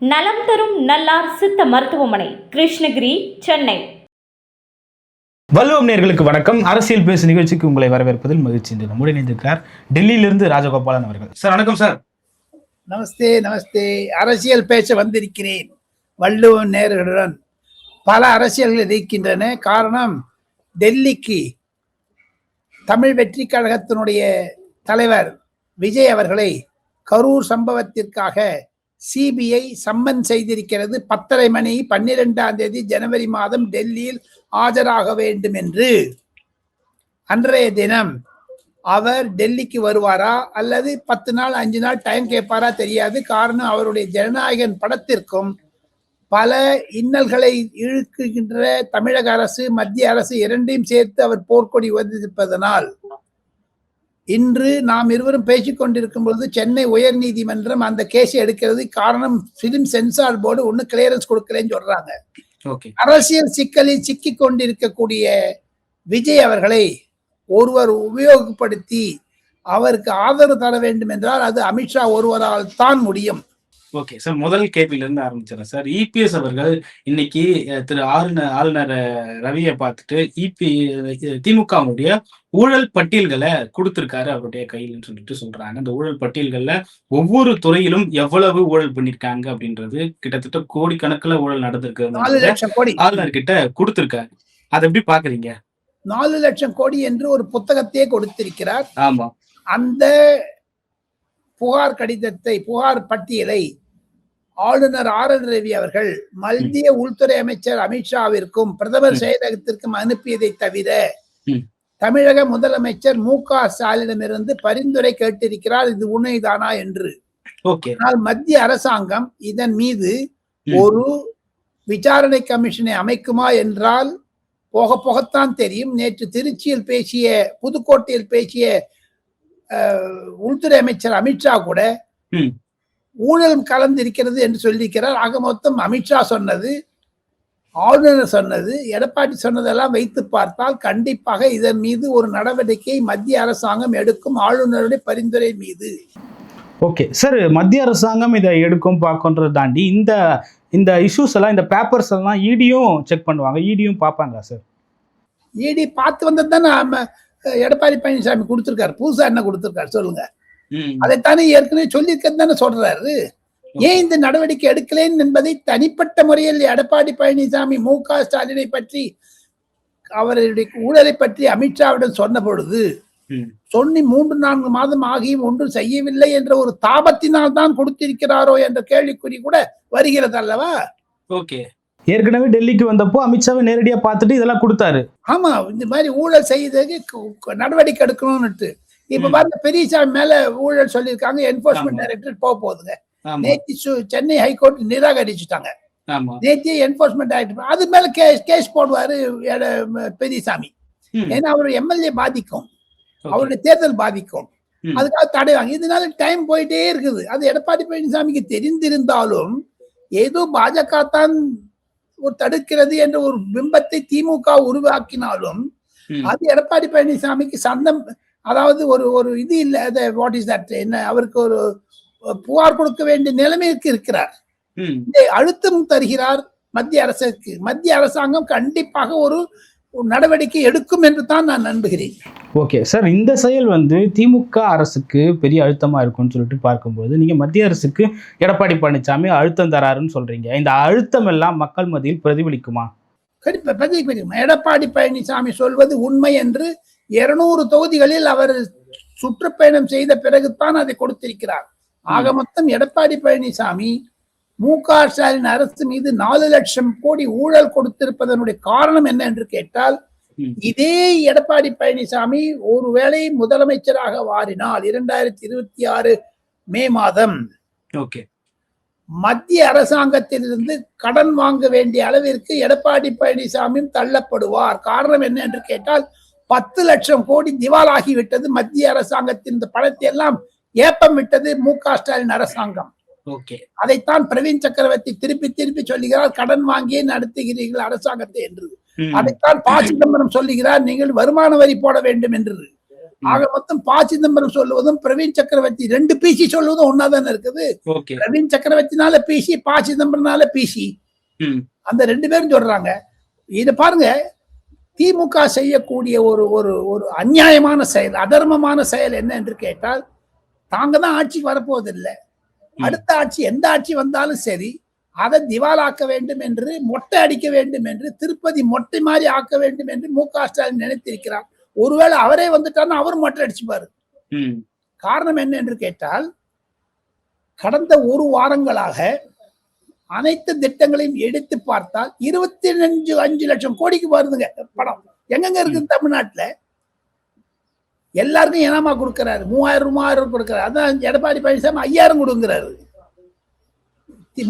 நலம் தரும் நல்லார் சித்த மருத்துவமனை கிருஷ்ணகிரி சென்னை. வல்லுவம் நேர்களுக்கு வணக்கம். அரசியல் பேசு நிகழ்ச்சிக்கு உங்களை வரவேற்பதில் மகிழ்ச்சி. என்று நம்முடன் இணைந்திருக்கிறார் டெல்லியிலிருந்து ராஜகோபாலன் அவர்கள். சார் வணக்கம் சார். நமஸ்தே நமஸ்தே. அரசியல் பேச வந்திருக்கிறேன் வள்ளுவன் நேர்களுடன். பல அரசியல்கள் இருக்கின்றன. காரணம் டெல்லிக்கு தமிழ் வெற்றி கழகத்தினுடைய தலைவர் விஜய் அவர்களை கரூர் சம்பவத்திற்காக சிபிஐ சம்மன் செய்திருக்கிறது. பத்தரை மணி பன்னிரெண்டாம் தேதி ஜனவரி மாதம் டெல்லியில் ஆஜராக வேண்டும் என்று. அன்றைய தினம் அவர் டெல்லிக்கு வருவாரா? அல்லது பத்து நாள் அஞ்சு நாள் டைம் கேட்பாரா தெரியாது. காரணம் அவருடைய ஜனநாயகன் படத்திற்கும் பல இன்னல்களை இழுக்குகின்ற தமிழக அரசு மத்திய அரசு இரண்டையும் சேர்த்து அவர் போர்க்கொடி வந்திருப்பதனால் இன்று நாம் இருவரும் பேசிக் கொண்டிருக்கும் பொழுது சென்னை உயர்நீதிமன்றம் அந்த கேஸை எடுக்கிறது காரணம் பிலிம் சென்சார் போர்டு ஒன்னு கிளியரன்ஸ் கொடுக்கலன்னு சொல்றாங்க. ஓகே. அரசியல் சிக்கலில் சிக்கிக் கொண்டிருக்கக்கூடிய விஜய் அவர்களை ஒருவர் உபயோகப்படுத்தி அவருக்கு ஆதரவு தர வேண்டும் என்றால் அது அமித்ஷா ஒருவரால் தான் முடியும். ஓகே சார் முதல் கேள்வியில இருந்து ஆரம்பிச்சிடறேன். சார் இபிஎஸ் அவர்கள் இன்னைக்கு திரு ஆளுநர் ஆளுநர் ரவியை பார்த்துட்டு இபி திமுகவுடைய ஊழல் பட்டியல்களை கொடுத்திருக்காரு அவருடைய கையில்னு சொல்லிட்டு சொல்றாங்க. அந்த ஊழல் பட்டியல்கள்ல ஒவ்வொரு துறையிலும் எவ்வளவு ஊழல் பண்ணிருக்காங்க அப்படின்றது கிட்டத்தட்ட கோடிக்கணக்குல ஊழல் நடந்திருக்கு லட்சம் கோடி. ஆளுநர் கிட்ட கொடுத்திருக்காரு. அதை எப்படி பாக்குறீங்க நாலு லட்சம் கோடி என்று ஒரு புத்தகத்தையே கொடுத்திருக்கிறார். ஆமா. அந்த புகார் கடிதத்தை புகார் பட்டியலை ஆளுநர் ஆர் என் ரவி அவர்கள் மத்திய உள்துறை அமைச்சர் அமித்ஷாவிற்கும் பிரதமர். செயலகத்திற்கும் அனுப்பியதை தவிர. தமிழக முதலமைச்சர் மு க ஸ்டாலினிடமிருந்து பரிந்துரை கேட்டிருக்கிறார் இது உண்மைதானா என்று ஆனால் மத்திய அரசாங்கம் இதன் மீது. ஒரு விசாரணை கமிஷனை அமைக்குமா என்றால் போக போகத்தான் தெரியும் நேற்று திருச்சியில் பேசிய புதுக்கோட்டையில் பேசிய உள்துறை அமைச்சர் அமித்ஷா கூட. ஊழல் கலந்திருக்கிறது என்று சொல்லியிருக்கிறார் ஆக மொத்தம் அமித்ஷா சொன்னது ஆளுநர் சொன்னது எடப்பாடி சொன்னதெல்லாம் வைத்து பார்த்தால் கண்டிப்பாக இதன் மீது ஒரு நடவடிக்கை மத்திய அரசாங்கம் எடுக்கும் ஆளுநருடைய பரிந்துரை மீது. ஓகே சார் மத்திய அரசாங்கம் இதை எடுக்கும் பார்க்கன்றதை தாண்டி இந்த இந்த இஷ்யூஸ் எல்லாம் இந்த பேப்பர்ஸ் எல்லாம் இடியும் செக் பண்ணுவாங்க. இடியும் பார்ப்பாங்களா சார்? இடி பார்த்து வந்தது தானே நம்ம எடப்பாடி பழனிசாமி கொடுத்திருக்காரு. புதுசா என்ன கொடுத்திருக்காரு சொல்லுங்க. அதைத்தானே ஏற்கனவே சொல்லியிருக்கிறது தானே சொல்றாரு. ஏன் இந்த நடவடிக்கை எடுக்கலேன் என்பதை தனிப்பட்ட முறையில் எடப்பாடி பழனிசாமி மு க ஸ்டாலினை பற்றி அவருடைய ஊழலை பற்றி அமித்ஷாவிடம் சொன்ன பொழுது. சொன்னி மூன்று நான்கு மாதம் ஆகியும் ஒன்றும் செய்யவில்லை என்ற ஒரு தாபத்தினால் தான் கொடுத்திருக்கிறாரோ என்ற கேள்விக்குறி கூட வருகிறது அல்லவா ஓகே ஏற்கனவே டெல்லிக்கு வந்தப்போ அமித்ஷாவை நேரடியா பார்த்துட்டு இதெல்லாம் கொடுத்தாரு ஆமா இந்த மாதிரி ஊழல் செய்யறதுக்கு நடவடிக்கை எடுக்கணும்னுட்டு இப்ப. பாருங்க பெரியசாமி மேல ஊழல் சொல்லியிருக்காங்க என்போர்ஸ்மெண்ட். டைரக்டர் போக போகுதுங்க நேற்று சு- சென்னை ஹைகோர்ட் நிராகரிச்சுட்டாங்க நேற்று என்போர்ஸ்மெண்ட் டைரக்டர் அது மேல கேஸ் கேஸ் போடுவாரு பெரியசாமி. ஏன்னா அவர் எம்எல்ஏ பாதிக்கும். அவருடைய தேர்தல் பாதிக்கும். அதுக்காக தடை வாங்கி இதனால டைம் போயிட்டே இருக்குது அது எடப்பாடி பழனிசாமிக்கு தெரிந்திருந்தாலும் ஏதோ பாஜக தான் ஒரு தடுக்கிறது என்ற ஒரு பிம்பத்தை திமுக உருவாக்கினாலும். அது எடப்பாடி பழனிசாமிக்கு சந்தம் அதாவது ஒரு ஒரு இது இல்லை வாட் இஸ் தட் என்ன அவருக்கு ஒரு புகார் கொடுக்க வேண்டிய நிலைமைக்கு இருக்கிறார். இதை அழுத்தம் தருகிறார் மத்திய அரசுக்கு. மத்திய அரசாங்கம் கண்டிப்பாக ஒரு நடவடிக்கை எடுக்கும் என்று தான் நான் நம்புகிறேன். ஓகே சார் இந்த செயல் வந்து திமுக அரசுக்கு பெரிய அழுத்தமா இருக்கும்னு சொல்லிட்டு பார்க்கும்போது நீங்க மத்திய அரசுக்கு எடப்பாடி பழனிசாமி அழுத்தம் தராருன்னு சொல்றீங்க. இந்த அழுத்தம் எல்லாம் மக்கள் மத்தியில் பிரதிபலிக்குமா? கண்டிப்பா பதிவு பண்ணிருக்கோம். எடப்பாடி பழனிசாமி சொல்வது உண்மை என்று இருநூறு தொகுதிகளில் அவர் சுற்றுப்பயணம் செய்த பிறகுதான் அதை கொடுத்திருக்கிறார். ஆக மொத்தம் எடப்பாடி பழனிசாமி மு க ஸ்டாலின் அரசு மீது நாலு லட்சம் கோடி ஊழல் கொடுத்திருப்பதனுடைய காரணம் என்ன என்று கேட்டால். இதே எடப்பாடி பழனிசாமி ஒருவேளை முதலமைச்சராக வாரினால் இரண்டாயிரத்தி இருபத்தி ஆறு மே மாதம் ஓகே. மத்திய அரசாங்கத்திலிருந்து கடன் வாங்க வேண்டிய அளவிற்கு எடப்பாடி பழனிசாமியும் தள்ளப்படுவார். காரணம் என்ன என்று கேட்டால் பத்து லட்சம் கோடி திவாலாகி விட்டது மத்திய அரசாங்கத்தின் இந்த பணத்தை எல்லாம் ஏப்பம் விட்டது மு க ஸ்டாலின் அரசாங்கம். அதைத்தான் பிரவீன் சக்கரவர்த்தி திருப்பி திருப்பி சொல்லுகிறார் கடன் வாங்கியே நடத்துகிறீர்கள் அரசாங்கத்தை என்று. அதைத்தான் ப சிதம்பரம் சொல்லுகிறார் நீங்கள் வருமான வரி போட வேண்டும் என்று. ஆக மொத்தம் ப சிதம்பரம் சொல்லுவதும் பிரவீன் சக்கரவர்த்தி ரெண்டு பிசி சொல்லுவதும் ஒன்னா தானே இருக்குது பிரவீன் சக்கரவர்த்தினால பிசி ப சிதம்பரம்னால பிசி. அந்த ரெண்டு பேரும் சொல்றாங்க. இத பாருங்க திமுக செய்யக்கூடிய ஒரு ஒரு ஒரு அநியாயமான செயல் அதர்மமான செயல் என்ன என்று கேட்டால் தாங்க தான் ஆட்சிக்கு வரப்போவதில்லை. ம். அடுத்த ஆட்சி எந்த ஆட்சி வந்தாலும் சரி அதை திவாலாக்க வேண்டும் என்று மொட்டை அடிக்க வேண்டும் என்று திருப்பதி மொட்டை மாதிரி ஆக்க வேண்டும் என்று மு க ஸ்டாலின் நினைத்திருக்கிறார். ஒருவேளை அவரே வந்துட்டார்னா அவர் மொட்டை அடிச்சுப்பாரு. காரணம் என்ன என்று கேட்டால் கடந்த ஒரு வாரங்களாக அனைத்து திட்டங்களையும் எடுத்து பார்த்தால் இருபத்தி அஞ்சு அஞ்சு லட்சம் கோடிக்கு வருதுங்க படம் எங்கெங்க இருக்கு தமிழ்நாட்டுல? எல்லாருக்கும் இனமா கொடுக்கறாரு. மூவாயிரம் மூவாயிரம் கொடுக்கறாரு. அதான் எடப்பாடி பழனிசாமி ஐயாயிரம் கொடுங்கிறாரு.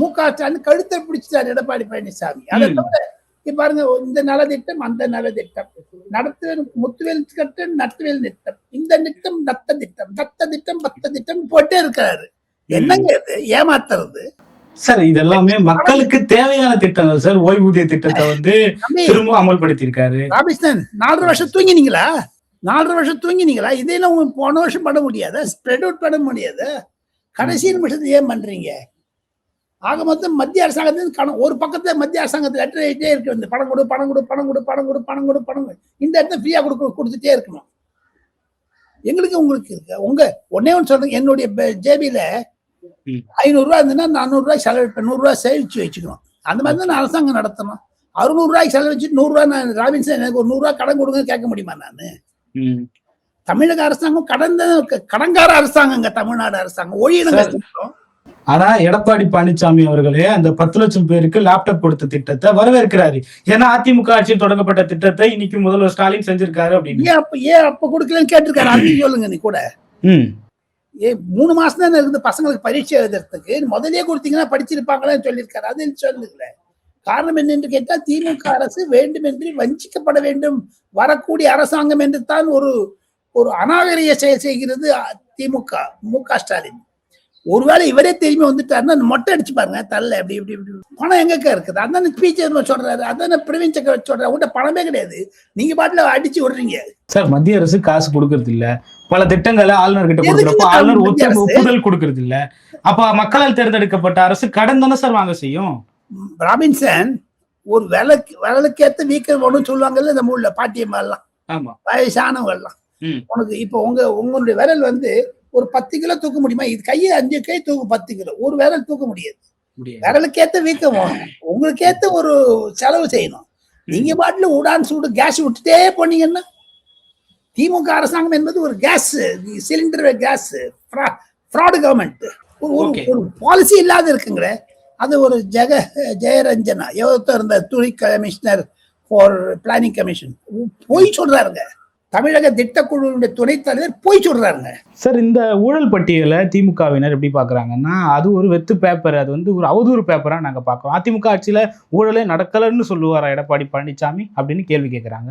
மு க ஸ்டாலின் கழுத்தை பிடிச்சிட்டாரு எடப்பாடி பழனிசாமி. அதை. தவிர பாருங்க இந்த நலத்திட்டம் அந்த நலத்திட்டம். நடத்துவேல் முத்துவேல் திட்டம் நட்டுவேல் திட்டம். இந்த திட்டம் நத்த திட்டம். தத்த திட்டம் பத்த திட்டம் போட்டே இருக்காரு. என்னங்க இது? ஏமாத்துறது? சார் இதெல்லாமே மக்களுக்கு தேவையான திட்டங்கள் சார். ஓய்வூதிய திட்டத்தை வந்து திரும்ப அமல்படுத்தியிருக்காரு. ராபிஸ்டன் நாலரை வருஷம் தூங்கினீங்களா? நாலரை வருஷம் தூங்கினீங்களா? இதெல்லாம் உங்களுக்கு போன வருஷம் பண்ண முடியாதா? ஸ்ப்ரெட் அவுட் பண்ண முடியாது? கடைசி நிமிஷத்துல ஏன் பண்றீங்க? ஆக மொத்தம் மத்திய அரசாங்கத்தின் கணம் ஒரு பக்கத்துல மத்திய அரசாங்கத்தில் லெட்டர் எழுதிட்டே இருக்கு. வந்து பணம் கொடு பணம் கொடு பணம் கொடு பணம் கொடு பணம் கொடு பணம் கொடு. இந்த இடத்துல ஃப்ரீயா கொடுக்க கொடுத்துட்டே இருக்கணும். எங்களுக்கு உங்களுக்கு இருக்கு. உங்க ஒன்னே ஒன்று சொல்றேன். என்னுடைய ஜேபியில ம். ஐநூறு ரூபாய் இருந்ததுன்னா நானூறு ரூபாய் செலவு நூறு ரூபாய் சேமிச்சு வச்சுக்கணும். அந்த மாதிரி தான் நான் அரசாங்கம் நடத்தணும். அறுநூறு ரூபாய்க்கு செலவழிச்சு நூறு ரூபாய் நான் ராபின்சன் எனக்கு ஒரு நூறு ரூபாய் கடன் கொடுங்க கேட்க முடியுமா நான்? தமிழக அரசாங்கம் கடன் தான் க- கடன்கார அரசாங்கங்க தமிழ்நாடு அரசாங்கம். சார். ஆனா எடப்பாடி பழனிசாமி அவர்களே அந்த பத்து லட்சம் பேருக்கு லேப்டாப் கொடுத்த திட்டத்தை வரவேற்கிறாரு. ஏன்னா அதிமுக ஆட்சியில் தொடங்கப்பட்ட திட்டத்தை இன்னைக்கு முதல்வர் ஸ்டாலின் செஞ்சிருக்காரு அப்படின்னு. ஏன் அப்ப ஏன் அப்ப கொடுக்கலன்னு கேட்டிருக்காரு? அதையும் சொல்லுங்க நீ கூட. ம். ஏ மூணு மாசம் தானே இருக்குது பசங்களுக்கு பரீட்சை எழுதுறதுக்கு. முதல்லயே கொடுத்தீங்கன்னா படிச்சிருப்பாங்களான்னு சொல்லியிருக்காரு. அது சொல்லுங்களேன். காரணம் என்னென்று கேட்டால் திமுக அரசு வேண்டுமென்று வஞ்சிக்கப்பட வேண்டும். வரக்கூடிய அரசாங்கம் என்று தான் ஒரு ஒரு அநாகரிக செயல் செய்கிறது திமுக மு க ஸ்டாலின். ஒருவேளை இவரே திரும்பி வந்துட்டாருன்னா மொட்டை அடிச்சு பாருங்க தள்ள அப்படி இப்படி இப்படி பணம் எங்கக்கா இருக்குது? அதான ஸ்பீச் சொல்றாரு. அதான பிரவீன் சக்கரவர்த்தி சொல்றாரு. உங்கள்கிட்ட பணமே கிடையாது. நீங்க பாட்டுல அடிச்சு விடுறீங்க. சார் மத்திய அரசு காசு கொடுக்கறது இல்ல. பல திட்டங்களை ஆளுநர் கிட்ட கொடுக்குறப்ப ஆளுநர்? ஒப்புதல் கொடுக்கறது இல்ல. அப்ப மக்களால் தேர்ந்தெடுக்கப்பட்ட அரசு கடன் தானே சார் வாங்க செய்யும்? ராபின்சன் ஒரு விலைக்கு விரலுக்கேத்த வீக்கம் ஒன்றும் சொல்லுவாங்கல்ல நம்ம ஊர்ல வயசானவங்க எல்லாம். உனக்கு இப்போ உங்க உங்களுடைய விரல் வந்து ஒரு பத்து கிலோ தூக்க முடியுமா? இது கையை அஞ்சு கை தூக்கும் பத்து கிலோ. ஒரு விரல் தூக்க முடியாது. விரலுக்கேத்த வீக்கம். உங்களுக்கேத்த ஒரு செலவு செய்யணும். நீங்க பாட்டுல உடான் சூடு கேஸ் விட்டுட்டே போனீங்கன்னா திமுக அரசாங்கம் என்பது ஒரு gas. Cylinder gas. Fraud government. ஒரு. ஒரு பாலிசி இல்லாத இருக்குங்களே. அது ஒரு ஜெக ஜெயரஞ்சனா. எவ்வளோ இருந்த துணை கமிஷனர் ஃபார் பிளானிங் கமிஷன் போய் சொல்றாருங்க. தமிழக திட்டக்குழுவினுடைய துணைத் தலைவர் போய் சொல்றாருங்க. சார் இந்த ஊழல் பட்டியலை திமுகவினர் எப்படி பாக்குறாங்கன்னா அது ஒரு வெத்து பேப்பர் அது வந்து ஒரு அவதூறு பேப்பரா நாங்க பாக்குறோம் அதிமுக ஆட்சியில ஊழலே நடக்கலன்னு சொல்லுவாரா எடப்பாடி பழனிசாமி அப்படின்னு கேள்வி கேக்குறாங்க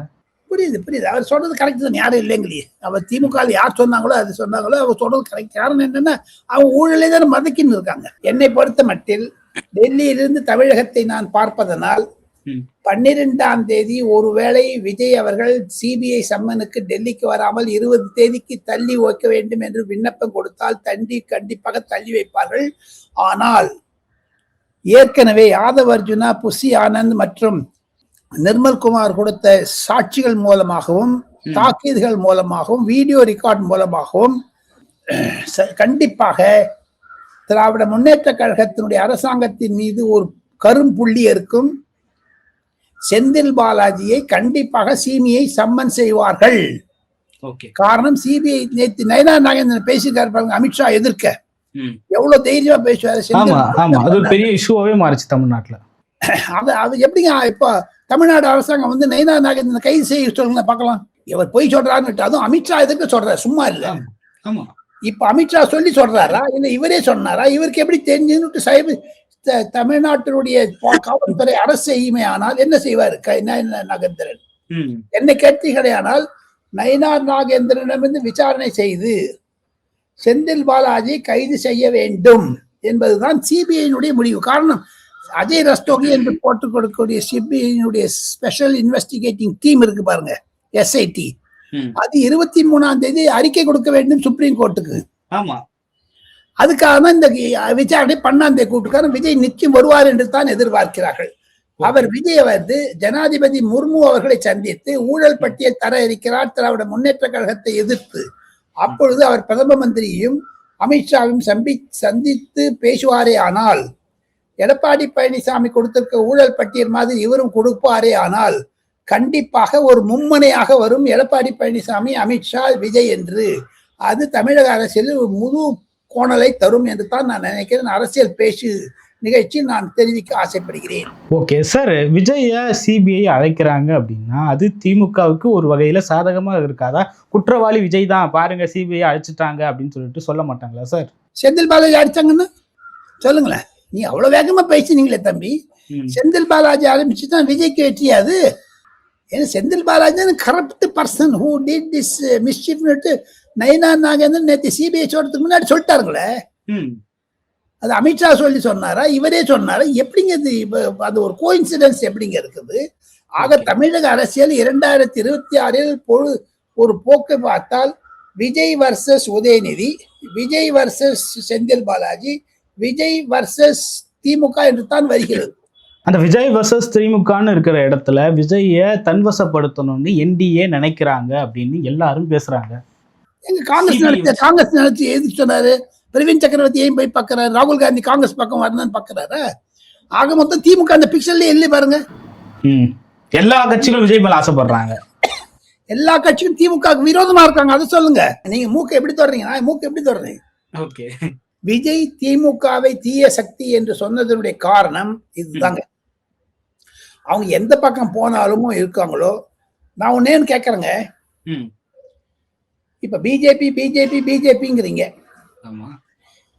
புரியுது புரியுது. அவர் சொல்றது கரெக்ட் தான். யாரும் இல்லைங்களே. அவர் திமுக யார் சொன்னாங்களோ அது சொன்னாங்களோ அவர் சொல்றது கரெக்ட் காரணம் என்னன்னா அவங்க ஊழலே தானே மதக்கின்னு இருக்காங்க. என்னை பொறுத்த மட்டில் டெல்லியிலிருந்து தமிழகத்தை நான் பார்ப்பதனால். பன்னிரெண்டாம் தேதி ஒருவேளை விஜய் அவர்கள் சிபிஐ சம்மனுக்கு டெல்லிக்கு வராமல் இருபது தேதிக்கு தள்ளி வைக்க வேண்டும் என்று விண்ணப்பம் கொடுத்தால் தண்டி கண்டிப்பாக தள்ளி வைப்பார்கள் ஆனால் ஏற்கனவே யாதவ் அர்ஜுனா புசி ஆனந்த் மற்றும் நிர்மல்குமார் கொடுத்த சாட்சிகள் மூலமாகவும். தாக்கீதுகள் மூலமாகவும் வீடியோ ரெக்கார்ட் மூலமாகவும் கண்டிப்பாக திராவிட முன்னேற்ற கழகத்தினுடைய அரசாங்கத்தின் மீது ஒரு கரும்புள்ளி இருக்கும். செந்தில் பாலாஜியை கண்டிப்பாக சிபிஐ சம்மன் செய்வார்கள். ஓகே. காரணம் சிபிஐ நேத்து நயனா நாகேந்திரன் பேசியிருக்காரு பாருங்க அமித்ஷா எதிர்க்க. எவ்வளவு தைரியமா பேசுவாரு செந்தில் ஆமா ஆமா. அது பெரிய இஷ்யூவாவே மாறிச்சு தமிழ்நாட்டுல. அது அது எப்படிங்க இப்போ தமிழ்நாடு அரசாங்கம் வந்து நயனா நாகேந்திரன் கைது செய்ய சொல்லுங்க பார்க்கலாம். இவர் பொய் சொல்றாருன்னு அதுவும் அமித்ஷா எதுக்கு சொல்றாரு சும்மா இல்ல. ஆமா. இப்ப அமித்ஷா சொல்லி சொல்றாரா? இல்ல இவரே சொன்னாரா? இவருக்கு எப்படி தெரிஞ்சுன்னு சைபர் தமிழ்நாட்டினுடைய காவல்துறை அரசு செய்யுமே ஆனால் என்ன செய்வாரு? நாகேந்திரன் என்னை கேட்டீர்களேயானால் நயினார் நாகேந்திரனிடமிருந்து விசாரணை செய்து செந்தில் பாலாஜி கைது செய்ய வேண்டும் என்பதுதான் சிபிஐனுடைய முடிவு. காரணம் அஜய் ரஸ்தோகி என்று போட்டுக் கொடுக்கக்கூடிய சிபிஐனுடைய ஸ்பெஷல் இன்வெஸ்டிகேட்டிங் டீம் இருக்கு பாருங்க எஸ்ஐடி. அது இருபத்தி மூணாம் தேதி அறிக்கை கொடுக்க வேண்டும் சுப்ரீம் கோர்ட்டுக்கு. ஆமா. அதுக்காக தான் இந்த விசாரணை பன்னாம் தேதி கூட்டுக்காரன் விஜய் நிச்சயம் வருவார் என்று தான் எதிர்பார்க்கிறார்கள். அவர் விஜய் வந்து ஜனாதிபதி முர்மு அவர்களை சந்தித்து ஊழல் பட்டியல் தர இருக்கிறார் திராவிட முன்னேற்ற கழகத்தை எதிர்த்து அப்பொழுது அவர் பிரதம மந்திரியும் அமித்ஷாவையும் சம்பி சந்தித்து பேசுவாரே ஆனால் எடப்பாடி பழனிசாமி கொடுத்திருக்க ஊழல் பட்டியல் மாதிரி இவரும் கொடுப்பாரே ஆனால் கண்டிப்பாக ஒரு மும்மனையாக வரும் எடப்பாடி பழனிசாமி அமித்ஷா விஜய் என்று. அது தமிழக அரசியலில் ஒரு முழு கோணலை தரும் என்று தான் நான் நினைக்கிறேன். அரசியல் பேச்சு நிகழ்ச்சியில் நான் தெரிவிக்க ஆசைப்படுகிறேன். Okay sir. விஜய சிபிஐ அழைக்கிறாங்க அப்படின்னா அது திமுகவுக்கு ஒரு வகையில சாதகமா இருக்காதா? குற்றவாளி விஜய் தான் பாருங்க சிபிஐ அழைச்சிட்டாங்க அப்படின்னு சொல்லிட்டு சொல்ல மாட்டாங்களா சார்? செந்தில் பாலாஜி அடிச்சாங்கன்னா சொல்லுங்களேன். நீ அவ்வளவு வேகமா பேசினீங்களே தம்பி. செந்தில் பாலாஜி ஆரம்பிச்சு தான் விஜய்க்கு வெற்றியாது. ஏன்னா Senthil Balaji corrupt person who did this மிஸ்chiefனுட்டு Nayana Nagendran நேற்று சிபிஐ சொல்றதுக்கு முன்னாடி சொல்லிட்டாருங்களே. அது அமித்ஷா சொல்லி சொன்னாரா? இவரே சொன்னாரா? எப்படிங்க இது அது ஒரு கோயின்சிடன்ஸ் எப்படிங்க இருக்குது? ஆக. தமிழக அரசியல் இரண்டாயிரத்தி இருபத்தி ஆறில் பொழு ஒரு போக்கு பார்த்தால் Vijay versus Udhayanidhi Vijay versus Senthil Balaji Vijay versus DMK என்று தான் வருகிறது. அந்த விஜய் வர்சஸ் திமுகன்னு இருக்கிற இடத்துல விஜய தன்வசப்படுத்தணும்னு என்டிஏ நினைக்கிறாங்க அப்படின்னு எல்லாரும் பேசுறாங்க. எங்க காங்கிரஸ் நடத்த காங்கிரஸ் நடத்தி எதுக்கு சொன்னாரு? பிரவீன் சக்கரவர்த்தி ஏன் போய் பார்க்கறாரு? ராகுல் காந்தி காங்கிரஸ் பக்கம் வரணும்னு பார்க்கறாரு? ஆக மொத்தம் திமுக அந்த பிக்சர்ல இல்லை பாருங்க. எல்லா கட்சிகளும் விஜய் மேல ஆசைப்படுறாங்க. எல்லா கட்சியும் திமுக விரோதமா இருக்காங்க. அதை சொல்லுங்க. நீங்க மூக்க எப்படி தொடறீங்க? மூக்க எப்படி தொடறேன்? ஓகே. விஜய் திமுகவை தீய சக்தி என்று சொன்னதனுடைய காரணம் இதுதாங்க. அவங்க எந்த பக்கம் போனாலும் இருக்காங்களோ நான் ஒன்னேன்னு கேட்கறேங்க ம். இப்ப பிஜேபி பிஜேபி பிஜேபிங்கிறீங்க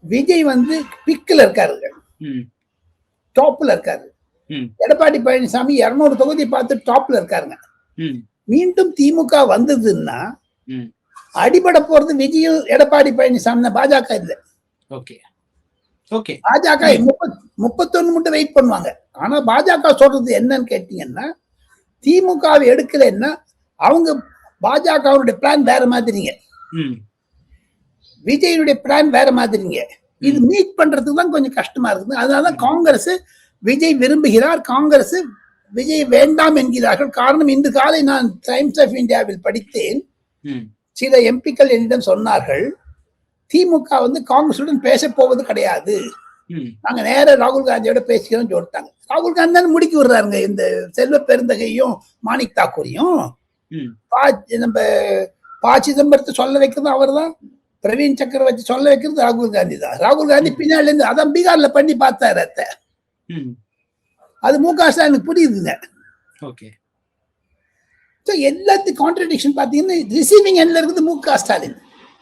விஜய் வந்து பிக்கில் இருக்காருங்க ம். டாப்ல இருக்காரு ம். எடப்பாடி பழனிசாமி இருநூறு தொகுதி பார்த்து டாப்ல இருக்காருங்க ம். மீண்டும் திமுக வந்ததுன்னா. அடிபட போறது விஜயும் எடப்பாடி பழனிசாமி பாஜக இல்லை ஓகே பாஜக முப்பத் முப்பத்தொன்னு மட்டும் வெயிட் பண்ணுவாங்க. ஆனா பாஜக சொல்றது என்னன்னு கேட்டீங்கன்னா திமுகவை எடுக்கலைன்னா அவங்க பாஜகவுடைய பிளான் வேற மாதிரிங்க. விஜயனுடைய பிளான் வேற மாதிரிங்க. இது மீட் பண்றதுக்கு தான் கொஞ்சம் கஷ்டமா இருக்குது. அதனாலதான் காங்கிரஸ் விஜய் விரும்புகிறார். காங்கிரஸ் விஜய் வேண்டாம் என்கிறார்கள். காரணம் இன்று காலை நான் டைம்ஸ் ஆஃப் இந்தியாவில் படித்தேன். சில எம்பிக்கள் என்னிடம் சொன்னார்கள் திமுக வந்து காங்கிரசுடன் பேசப் போவது கிடையாது. நாங்க நேரா ராகுல் காந்தியோட பேசிக்கிறோம் சொல்லிட்டாங்க. ராகுல் காந்தி தானே முடுக்கி விடுறாருங்க. இந்த செல்வ பெருந்தகையும் மாணிக் தாக்கூரையும். நம்ம பா சிதம்பரத்தை சொல்ல வைக்கிறது அவர்தான். பிரவீன் சக்கரவர்த்தி சொல்ல வைக்கிறது ராகுல் காந்தி தான். ராகுல் காந்தி பின்னாடி இருந்து அதான் பீகார்ல பண்ணி பார்த்தாரு அத்தை. அது மு க ஸ்டாலினுக்கு புரியுதுங்க. ஓகே. ஸோ எல்லாத்தையும் கான்ட்ரடிக்ஷன் பார்த்தீங்கன்னா ரிசீவிங் எண்ட்ல இருக்குது மு க ஸ்டாலின்.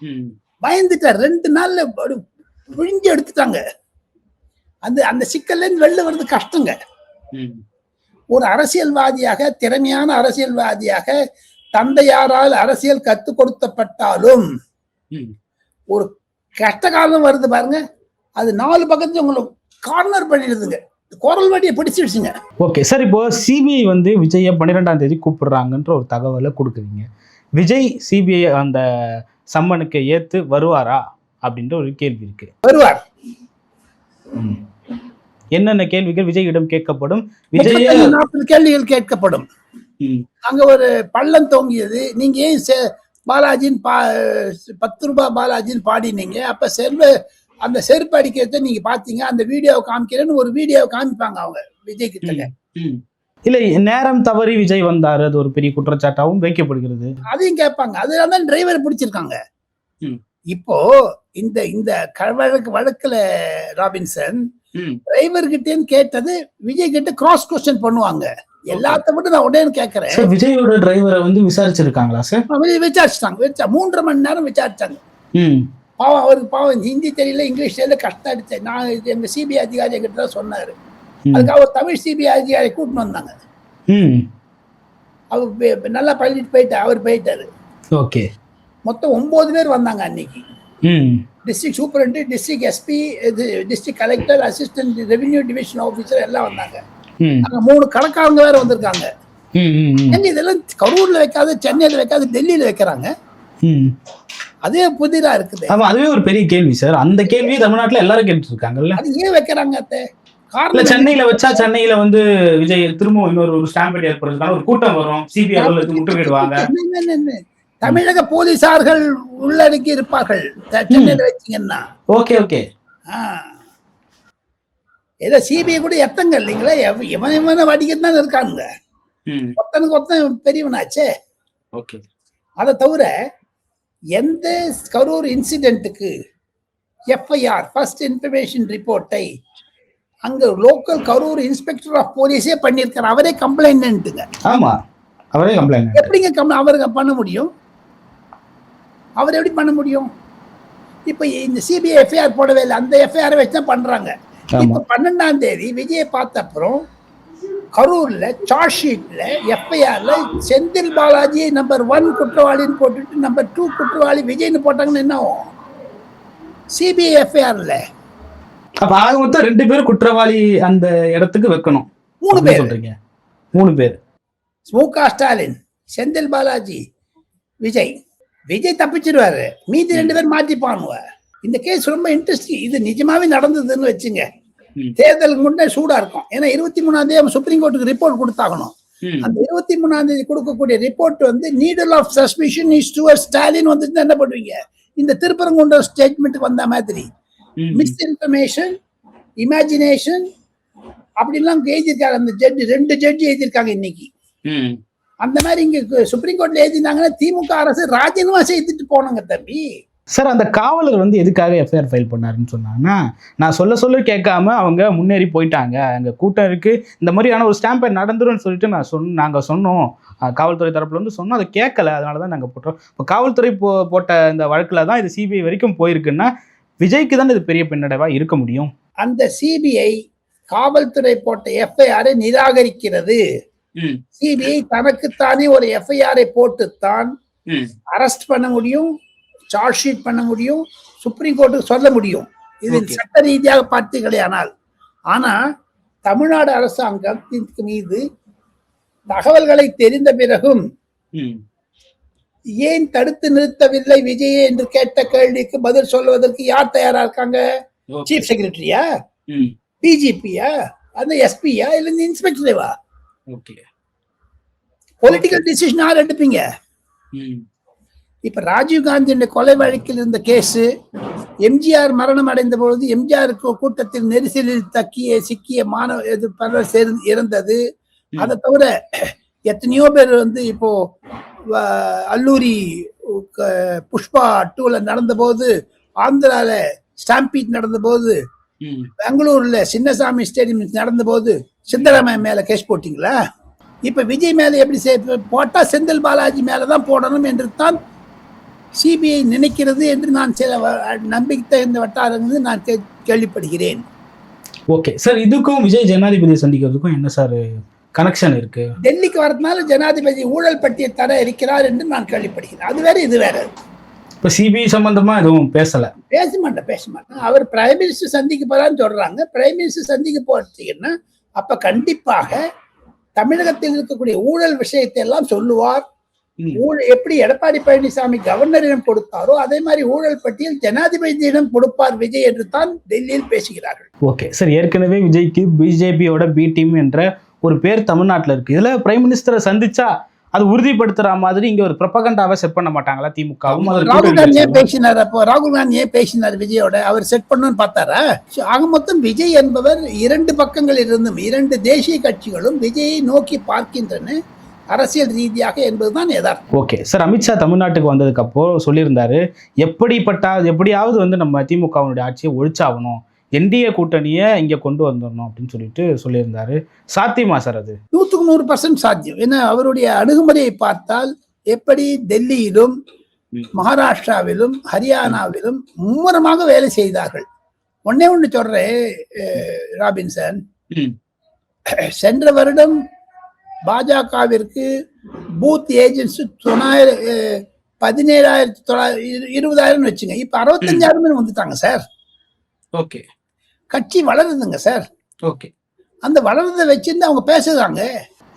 ம். பயந்துட்டார் ரெண்டு நாள்ல புழிஞ்சு எடுத்துட்டாங்க. அந்த அந்த சிக்கல்ல இருந்து வெளில வர்றது கஷ்டங்க. ம். ஒரு அரசியல்வாதியாக திறமையான அரசியல்வாதியாக தந்தையாரால் அரசியல் கற்றுக் கொடுத்தப்பட்டாலும் ம். ஒரு கஷ்ட காலம் வருது பாருங்க. அது நாலு பக்கத்துல உங்களை கார்னர் பண்ணிடுதுங்க. குரல் வண்டியை பிடிச்சிடுச்சுங்க ஓகே சார் இப்போ சிபிஐ வந்து விஜய பன்னிரெண்டாம் தேதி கூப்பிடுறாங்கன்ற ஒரு தகவலை கொடுக்குறீங்க. விஜய் சிபிஐ அந்த சம்மனுக்கு ஏத்து வருவாரா? அப்படின்ற ஒரு கேள்வி இருக்கு. வருவார். என்னென்ன கேள்விகள் விஜயிடம் கேட்கப்படும்? விஜய நாற்பது கேள்விகள் கேட்கப்படும். அங்க ஒரு பள்ளம் தோங்கியது. நீங்க ஏன் பாலாஜின்னு பா பத்து ரூபாய் பாலாஜின்னு பாடினீங்க. அப்ப செல்வ அந்த செருப்பு அடிக்கிறத நீங்க பாத்தீங்க அந்த வீடியோவை காமிக்கிறேன்னு ஒரு வீடியோவை காமிப்பாங்க அவங்க விஜய் கிட்ட. இல்ல நேரம் தவறி விஜய் வந்தாரு அது ஒரு பெரிய குற்றச்சாட்டாகவும் வைக்கப்படுகிறது. அதையும் கேட்பாங்க. அதனால தான் டிரைவர் பிடிச்சிருக்காங்க. இப்போ இந்த இந்த வழக்கு வழக்குல ராபின்சன். டிரைவர் கிட்டேன்னு கேட்டது விஜய் கிட்ட கிராஸ் கொஸ்டின் பண்ணுவாங்க. எல்லாத்த மட்டும் நான் உடனே கேட்கறேன். விஜயோட டிரைவரை வந்து விசாரிச்சிருக்காங்களா சார்? விசாரிச்சிட்டாங்க விசா மூன்றரை மணி நேரம் விசாரிச்சாங்க. பாவம் அவருக்கு பாவம் ஹிந்தி தெரியல இங்கிலீஷ் தெரியல கஷ்டம் அடிச்சேன். நான் எங்க சிபிஐ அதிகாரி எங்கிட்ட தான் சொன்னாரு. அதுக்காக ஒரு தமிழ் சிபிஐ அதிகாரி கூட்டின்னு வந்தாங்க. அவர் நல்லா பள்ளிட்டு போயிட்டார் அவர் போயிட்டாரு. ஓகே. மொத்தம் ஒன்பது பேர் வந்தாங்க அன்னைக்கு. டிஸ்ட்ரிக்ட் சூப்பரண்ட் டிஸ்ட்ரிக்ட் எஸ்பி இது district collector assistant revenue division officer எல்லாம் வந்தாங்க. அங்க மூணு கணக்காரங்க வேற வந்திருக்காங்க. இதெல்லாம் கரூர்ல வைக்காத சென்னையில வைக்காத டெல்லியில வைக்கிறாங்க. அதே புதிரா இருக்குது. அதுவே ஒரு பெரிய கேள்வி சார். அந்த கேள்வியை தமிழ்நாட்டுல எல்லாரும் கேட்டு இருக்காங்கல்ல? அது ஏன் வைக்கிறாங்க அத்தை? காரணம் சென்னையில வச்சா சென்னையில வந்து விஜய் திரும்ப இன்னொரு ஒரு ஸ்டாம்பேட் ஏற்படுறதுனால ஒரு கூட்டம் வரும். சிபிஐ அலுவலகத்துக்கு முற்றுகையிடுவாங்க? தமிழக போலீசார்கள் உள்ளடக்கி இருப்பார்கள். சென்னையில வச்சீங்கன்னா. Okay okay. ஏதோ சிபிஐ கூட எத்தங்க இல்லைங்களா? இவன் இவனை வடிக்கத்தான் தான் இருக்கானுங்க. ம். ஒருத்தனுக்கு ஒருத்தன் பெரியவனாச்சே. ஓகே. அதை தவிர எந்த கரூர் இன்சிடென்ட்டுக்கு எஃப்ஐஆர் ஃபர்ஸ்ட் இன்ஃபர்மேஷன் ரிப்போர்ட்டை அங்க லோக்கல் கரூர் இன்ஸ்பெக்டர் ஆஃப் போலீஸே பண்ணியிருக்காரு. அவரே கம்ப்ளைண்ட்டுங்க ஆமா. அவரே கம்ப்ளைண்ட் எப்படிங்க கம் அவருக்கு பண்ண முடியும்? அவர் எப்படி பண்ண முடியும்? இப்போ இந்த சிபிஐ எஃப்ஐஆர் போடவே இல்லை. அந்த எஃப்ஐஆர் வச்சு தான் பண்றாங்க. இப்போ பன்னெண்டாம் தேதி விஜயை பார்த்த அப்புறம் கரூர்ல சார்ஜ் ஷீட்ல எஃப்ஐஆர்ல செந்தில் பாலாஜி நம்பர் ஒன் குற்றவாளின்னு போட்டுட்டு நம்பர் டூ குற்றவாளி விஜய்னு போட்டாங்கன்னு என்ன ஆகும்? சிபிஐ எஃப்ஐஆர்ல அப்ப ஆக மொத்தம் ரெண்டு பேரும் குற்றவாளி அந்த இடத்துக்கு வைக்கணும். மூணு பேர். சொல்றீங்க. மூணு பேர். மு க ஸ்டாலின் செந்தில் பாலாஜி விஜய். விஜய் தப்பிச்சிருவாரு. மீதி ரெண்டு பேர் மாத்திப்பானுவ. இந்த கேஸ் ரொம்ப இன்ட்ரெஸ்டிங் இது நிஜமாவே நடந்ததுன்னு வச்சுங்க. ம். தேர்தலுக்கு முன்னே சூடா இருக்கும். ஏன்னா இருபத்தி மூணாம் தேதி சுப்ரீம் கோர்ட்டுக்கு ரிப்போர்ட் கொடுத்தாகணும். அந்த இருபத்தி மூணாம் தேதி கொடுக்கக்கூடிய ரிப்போர்ட் வந்து needle of suspicion is towards Stalin வந்துட்டு என்ன பண்ணுவீங்க? இந்த திருப்பரங்குன்ற ஸ்டேட்மெண்ட்டுக்கு வந்த மாதிரி. ம் மிஸ் இன்ஃபர்மேஷன் இமேஜினேஷன் அப்படிலாம் எழுதியிருக்காங்க. அந்த ஜட்ஜி ரெண்டு ஜட்ஜி எழுதியிருக்காங்க இன்னைக்கு. ம் அந்த மாதிரி இங்க சுப்ரீம் கோர்ட்ல எழுதினாங்கன்னா திமுக அரசு ராஜினாமா செய்துட்டு போனாங்க தம்பி. சார் அந்த காவலர் வந்து எதுக்காக எஃப்ஐஆர் ஃபைல் பண்ணாருன்னு சொன்னாங்கன்னா நான் சொல்ல சொல்ல கேட்காம அவங்க முன்னேறி போயிட்டாங்க. அங்கே கூட்டம் இருக்கு. இந்த மாதிரியான ஒரு ஸ்டாம்பை நடந்துரும்னு சொல்லிட்டு நான் சொன்ன நாங்கள் சொன்னோம். காவல்துறை தரப்புல வந்து சொன்னோம். அதை கேட்கல. அதனால தான் நாங்கள் போட்டோம். இப்போ காவல்துறை போ போட்ட இந்த வழக்கில் தான் இது சிபிஐ வரைக்கும் போயிருக்குன்னா விஜய்க்கு தான் இது பெரிய பின்னடைவா இருக்க முடியும்? அந்த சிபிஐ காவல்துறை போட்ட எஃப்ஐஆரை நிராகரிக்கிறது. சிபிஐ தனக்குத்தானே ஒரு எஃப்ஐஆரை போட்டுத்தான் அரெஸ்ட் பண்ண முடியும் சார்ஜ் ஷீட் பண்ண முடியும் சுப்ரீம் கோர்ட்டுக்கு சொல்ல முடியும். இது. சட்ட ரீதியாக பார்த்தீர்களேயானால் ஆனா தமிழ்நாடு அரசாங்கத்திற்கு மீது தகவல்களை தெரிந்த பிறகும் ஏன் தடுத்து நிறுத்தவில்லை விஜயை என்று கேட்ட கேள்விக்கு பதில் சொல்வதற்கு யார் தயாரா இருக்காங்க? சீஃப் செக்ரட்டரியா ம். டிஜிபியா அந்த எஸ்பியா இல்ல இந்த இன்ஸ்பெக்டரேவா ஓகே. பொலிட்டிக்கல் டிசிஷன் யார் எடுப்பீங்க? இப்ப ராஜீவ் காந்தியின் கொலை வழக்கில் இருந்த கேஸ் எம்ஜிஆர் மரணம் அடைந்த பொழுது எம்ஜிஆர் கூட்டத்தில் நெரிசலில் தக்கிய சிக்கிய மாணவ இது பலர் சேர்ந்து இறந்தது. ம். அதை தவிர எத்தனையோ பேர் வந்து இப்போ அல்லூரி புஷ்பா டூல நடந்த போது ஆந்திரால ஸ்டாம்பீட் நடந்த போது ம். பெங்களூர்ல சின்னசாமி ஸ்டேடியம் நடந்த போது சித்தராமையா மேல கேஸ் போட்டீங்களா? இப்ப விஜய் மேல எப்படி போட்டா செந்தில் பாலாஜி மேலதான் போடணும் என்று தான் சிபிஐ நினைக்கிறது என்று நான் சில நம்பிக்கை தகுந்த வட்டாரங்களில் நான் கேள்விப்படுகிறேன். ஓகே சார் இதுக்கும் விஜய் ஜனாதிபதியை சந்திக்கிறதுக்கும் என்ன சார் கனெக்ஷன் இருக்கு. டெல்லிக்கு வரதுனால ஜனாதிபதி ஊழல் பட்டியை தர இருக்கிறார் என்று நான் கேள்விப்படுகிறேன். அது வேற இது வேற. இப்போ சிபிஐ சம்பந்தமா எதுவும் பேசல. பேச மாட்டேன் பேச மாட்டேன். அவர் பிரைம் மினிஸ்டர் சந்திக்க போறான்னு சொல்றாங்க. பிரைம் மினிஸ்டர் சந்திக்க போறீங்கன்னா அப்ப கண்டிப்பாக தமிழகத்தில் இருக்கக்கூடிய ஊழல் விஷயத்தை எல்லாம் சொல்லுவார். ஊழல் எப்படி எடப்பாடி பழனிசாமி கவர்னரிடம் கொடுத்தாரோ அதே மாதிரி ஊழல் பட்டியல் ஜனாதிபதியிடம் கொடுப்பார் விஜய் என்று தான் டெல்லியில் பேசுகிறார்கள். ஓகே சார் ஏற்கனவே விஜய்க்கு பிஜேபியோட பி டீம் என்ற ஒரு பேர் தமிழ்நாட்டில் இருக்கு. இதுல பிரைம் மினிஸ்டரை சந்திச்சா அது உறுதிப்படுத்துற மாதிரி இங்க ஒரு ப்ரொபகண்டாவை செட் பண்ண மாட்டாங்களா திமுகவும்? அதற்கு ராகுல் காந்தி ஏன் கூட்டணி பேசினார். அப்போ ராகுல் காந்தி ஏன் பேசினார் விஜயோட. அவர் செட் பண்ணணும்னு பார்த்தாரா? ஆக மொத்தம் விஜய் என்பவர் இரண்டு பக்கங்களில் இருந்தும் இரண்டு தேசிய கட்சிகளும் விஜயை நோக்கி பார்க்கின்றன அரசியல் ரீதியாக என்பதுதான் யதார்த்தம். ஓகே சார் அமித்ஷா தமிழ்நாட்டுக்கு வந்ததுக்கு அப்போ சொல்லியிருந்தாரு எப்படிப்பட்ட எப்படியாவது வந்து நம்ம திமுகவினுடைய ஆட்சியை ஒழிச்சாகணும். என்டிஏ கூட்டணியை இங்க கொண்டு வந்துடணும் அப்படின்னு சொல்லிட்டு சொல்லியிருந்தாரு. சாத்தியமா சார் அது? நூற்றுக்கு நூறு பர்சன்ட் சாத்தியம். ஏன்னா அவருடைய அணுகுமுறையை பார்த்தால் எப்படி டெல்லியிலும். மகாராஷ்டிராவிலும் ஹரியானாவிலும் மும்முரமாக வேலை செய்தார்கள். ஒன்னே ஒன்று சொல்றேன் ராபின்சன் சென்ற வருடம் பாஜகவிற்கு பூத் ஏஜென்ட்ஸ் தொள்ளாயிரம் பதினேழாயிரத்தி தொள்ளாயிரம் இருபதாயிரம் வச்சுங்க. இப்ப அறுபத்தஞ்சாயிரம் வந்துட்டாங்க சார். ஓகே. கட்சி வளருதுங்க சார். ஓகே. அந்த வளர்றதை வச்சிருந்து அவங்க பேசுறாங்க.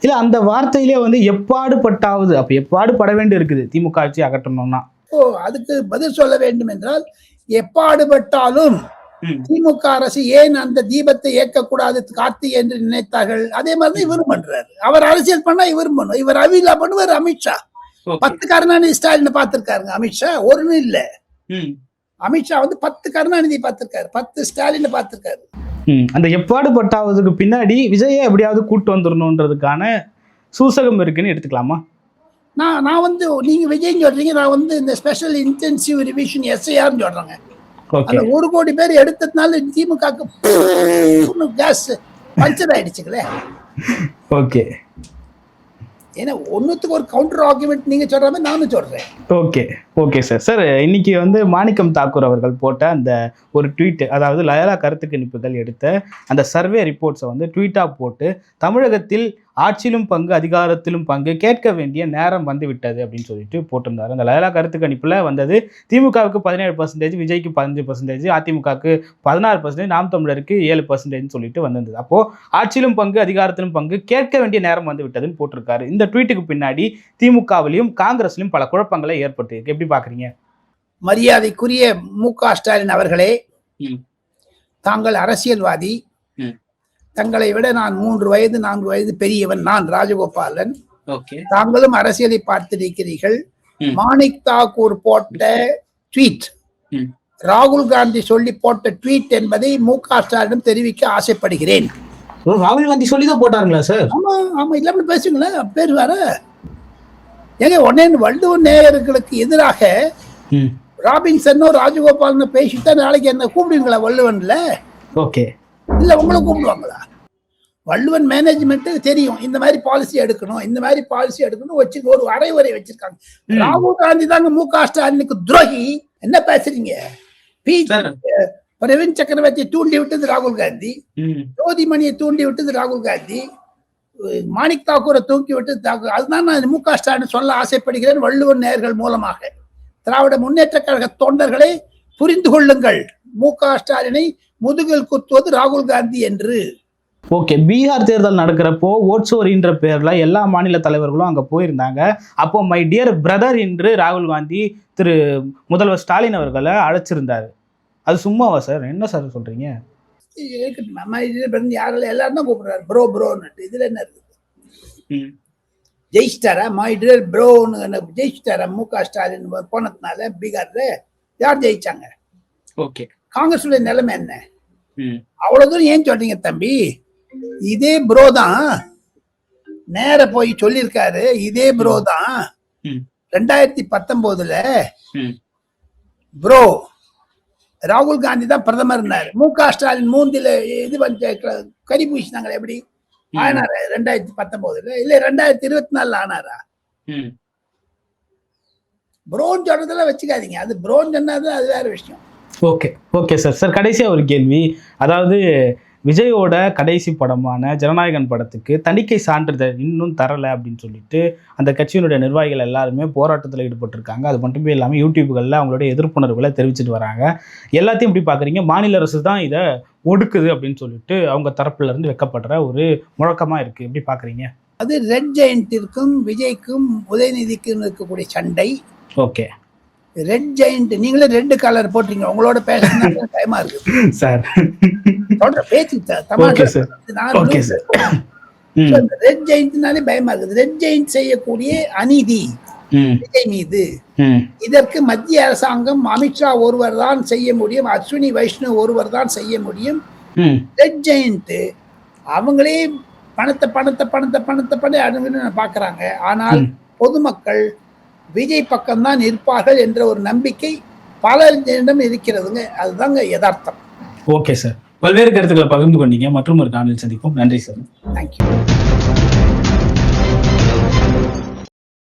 இல்ல அந்த வார்த்தையிலே வந்து எப்பாடு பட்டாவது அப்ப எப்பாடு பட வேண்டி இருக்குது? திமுக ஆட்சி அகற்றணும்னா. ஓ அதுக்கு பதில் சொல்ல வேண்டும் என்றால் எப்பாடுபட்டாலும். திமுக அரசு ஏன் அந்த தீபத்தை ஏற்கக்கூடாது கார்த்திகை என்று நினைத்தார்கள்? அதே மாதிரி தான் இவரும் பண்றாரு. அவர் அரசியல் பண்ணா இவரும் பண்ணுவார் இவர் அவிலா பண்ணுவார் அமித்ஷா. பத்து கருணாநிதி ஸ்டாலின் பார்த்திருக்காருங்க அமித்ஷா. ஒருன்னு இல்ல. ம். அமித்ஷா வந்து பத்து கருணாநிதி பார்த்திருக்காரு. பத்து ஸ்டாலின் பார்த்திருக்காரு. அந்த எப்பாடு பட்டாவதுக்கு பின்னாடி விஜயை எப்படியாவது கூட்டு வந்துடணுன்றதுக்கான சூசகம் இருக்குன்னு எடுத்துக்கலாமா? நான் நான் வந்து நீங்க விஜய்னு சொல்றீங்க நான் வந்து இந்த ஸ்பெஷல் இன்டென்சிவ் ரிவிஷன் எஸ்ஐஆர்னு சொல்றேங்க. ஓகே. அந்த ஒரு கோடி பேர் எடுத்ததுனால திமுக கேஸ் பஞ்சர் ஆயிடுச்சுங்களே. ஓகே. ஏன்னா ஒன்றுத்துக்கு ஒரு கவுண்டர் ஆர்குமெண்ட் நீங்கள் சொல்கிற மாதிரி நானும் சொல்கிறேன் ஓகே ஓகே சார் சார் இன்னைக்கு வந்து மாணிக்கம் தாக்கூர் அவர்கள் போட்ட அந்த ஒரு ட்வீட் அதாவது லயலா கருத்து கணிப்புகள் எடுத்த அந்த சர்வே ரிப்போர்ட்ஸை வந்து ட்வீட்டாக போட்டு தமிழகத்தில் ஆட்சியிலும் பங்கு அதிகாரத்திலும் பங்கு கேட்க வேண்டிய நேரம் வந்து விட்டது அப்படின்னு சொல்லிட்டு போட்டிருந்தாரு. அந்த லயலா கருத்து கணிப்பில் வந்தது. திமுகவுக்கு பதினேழு பர்சன்டேஜ் விஜய்க்கு பதினஞ்சு பர்சன்டேஜ் அதிமுகவுக்கு பதினாறு பர்சன்டேஜ் நாம் தமிழருக்கு ஏழு பர்சன்டேஜ் சொல்லிட்டு வந்திருந்தது அப்போ ஆட்சியிலும் பங்கு அதிகாரத்திலும் பங்கு கேட்க வேண்டிய நேரம் வந்து விட்டதுன்னு போட்டிருக்காரு. இந்த ட்வீட்டுக்கு பின்னாடி திமுகவிலையும் காங்கிரஸ்லையும் பல குழப்பங்களை ஏற்படுத்தியிருக்கு. எப்படி பாக்குறீங்க மரியாதைக்குரிய மு க ஸ்டாலின் அவர்களே. தாங்கள் அரசியல்வாதி. தங்களை விட நான் மூன்று வயது நான்கு வயது பெரியவன் நான் ராஜகோபாலன். ஓகே. தாங்களும் அரசியலை பார்த்திருக்கிறீர்கள். மாணிக் தாக்கூர் போட்ட ட்வீட். ராகுல் காந்தி சொல்லி போட்ட ட்வீட் என்பதை மு க ஸ்டாலினும் தெரிவிக்க ஆசைப்படுகிறேன். ராகுல் காந்தி சொல்லி தான் போட்டாருங்களா சார்? ஆமா ஆமா இல்லாம பேசுங்களேன் பேர் வேற. ஏங்க உடனே வள்ளுவர் நேயர்களுக்கு எதிராக ராபின்சன்னோ ராஜகோபால்னு பேசிட்டா நாளைக்கு என்ன கூப்பிடுவீங்களா வள்ளுவன்ல? ஓகே. இல்ல உங்களை கூப்பிடுவாங்களா? வள்ளுவன் மேனேஜ்மெண்ட் தெரியும். இந்த மாதிரி பாலிசி எடுக்கணும் இந்த மாதிரி பாலிசி எடுக்கணும் வச்சு ஒரு வரைவரை வச்சிருக்காங்க. ராகுல் காந்தி தாங்க மு க ஸ்டாலினுக்கு துரோகி. என்ன பேசுறீங்க? பி. பிரவீன் சக்கரவர்த்தி தூண்டி விட்டது ராகுல் காந்தி. ம். ஜோதிமணியை தூண்டி விட்டது ராகுல் காந்தி. மாணிக் தாக்கூரை தூக்கி விட்டது தாக்கூர் அதுதான் நான் மு க ஸ்டாலின் சொல்ல ஆசைப்படுகிறேன் வள்ளுவர் நேயர்கள் மூலமாக. திராவிட முன்னேற்ற கழக தொண்டர்களை புரிந்து கொள்ளுங்கள். மு க ஸ்டாலினை முதுகில் குத்துவது ராகுல் காந்தி என்று. ஓகே பீகார் தேர்தல் நடக்கிறப்போ ஓட்சோரின்ற பேர்ல எல்லா மாநில தலைவர்களும் அங்க போயிருந்தாங்க. அப்போ மை டியர் பிரதர் என்று ராகுல் காந்தி திரு முதல்வர் ஸ்டாலின் அவர்களை அழைச்சிருந்தாரு. அது சும்மாவா சார் என்ன சார் சொல்றீங்க? இருக்கட்டும். அம்மா இதுல யாரெல்லாம் எல்லாரும் தான் கூப்பிடுறாரு ப்ரோ ப்ரோன்னு இதுல என்ன இருக்கு? ம். ஜெயிச்சிட்டாரா? மை டியர் ப்ரோன்னு ஜெயிச்சிட்டாரா? மு க ஸ்டாலின் போனதுனால பீகார்ல யார் ஜெயிச்சாங்க? ஓகே. காங்கிரஸுடைய நிலைமை என்ன? ம். அவ்வளவு தூரம் ஏன் சொல்றீங்க தம்பி? இதே ப்ரோ தான். நேர போய் சொல்லியிருக்காரு. இதே ப்ரோ தான். ரெண்டாயிரத்தி பத்தொன்பதுல. ப்ரோ ராகுல் காந்தி தான் பிரதமர்னாரு மு க ஸ்டாலின் மூந்தில இது வந்து கறி பூசினாங்களே எப்படி. ஆனாரா? ரெண்டாயிரத்தி பத்தொன்பதுல இல்ல ரெண்டாயிரத்தி இருபத்தி நாலுல ஆனாரா? ம். ப்ரோன்னு சொல்றதெல்லாம் வச்சுக்காதீங்க. அது ப்ரோன்னு சொன்னாதான் அது வேற விஷயம். ஓகே. ஓகே சார் சார் கடைசியாக ஒரு கேள்வி. அதாவது விஜயோட கடைசி படமான ஜனநாயகன் படத்துக்கு தணிக்கை சான்றிதழ் இன்னும் தரலை அப்படின்னு சொல்லிட்டு அந்த கட்சியினுடைய நிர்வாகிகள் எல்லாருமே போராட்டத்தில் ஈடுபட்டிருக்காங்க. அது மட்டுமே இல்லாமல் யூடியூப்களில் அவங்களுடைய எதிர்ப்புணர்வுகளை தெரிவிச்சிட்டு வராங்க. எல்லாத்தையும் எப்படி பார்க்குறீங்க மாநில அரசு தான் இதை ஒடுக்குது அப்படின்னு சொல்லிட்டு அவங்க தரப்புல இருந்து வைக்கப்படுற ஒரு முழக்கமாக இருக்குது எப்படி பார்க்குறீங்க அது ரெட் ஜெயண்டிற்கும் விஜய்க்கும் உதயநிதிக்கும் இருக்கக்கூடிய சண்டை. ஓகே. ரெட் ஜெயண்ட் நீங்களே ரெட் கலர் போட்டீங்க உங்களோட பேசுறது டைமா இருக்கு. சார். சொல்ற பேச்சு ஓகே சார் ரெட் ஜெயண்ட்னாலே பயமா இருக்குது. ரெட் ஜெயண்ட் செய்யக்கூடிய அநீதி விஜய் மீது. இதற்கு மத்திய அரசாங்கம் அமித்ஷா ஒருவர் தான் செய்ய முடியும். அஸ்வினி வைஷ்ணவ் ஒருவர் தான் செய்ய முடியும். ரெட் ஜெயண்ட் அவங்களே பணத்தை பணத்தை பணத்தை பணத்தை பண்ணி அணுகுன்னு பாக்குறாங்க ஆனால். பொதுமக்கள் விஜய் பக்கம்தான் இருப்பார்கள் என்ற ஒரு நம்பிக்கை பலரிடம் இருக்கிறதுங்க. அதுதாங்க யதார்த்தம். ஓகே சார் பல்வேறு கருத்துக்களை பகிர்ந்து கொண்டீங்க. மற்றும் ஒரு காணொலி சந்திப்போம். நன்றி சார். தேங்க்யூ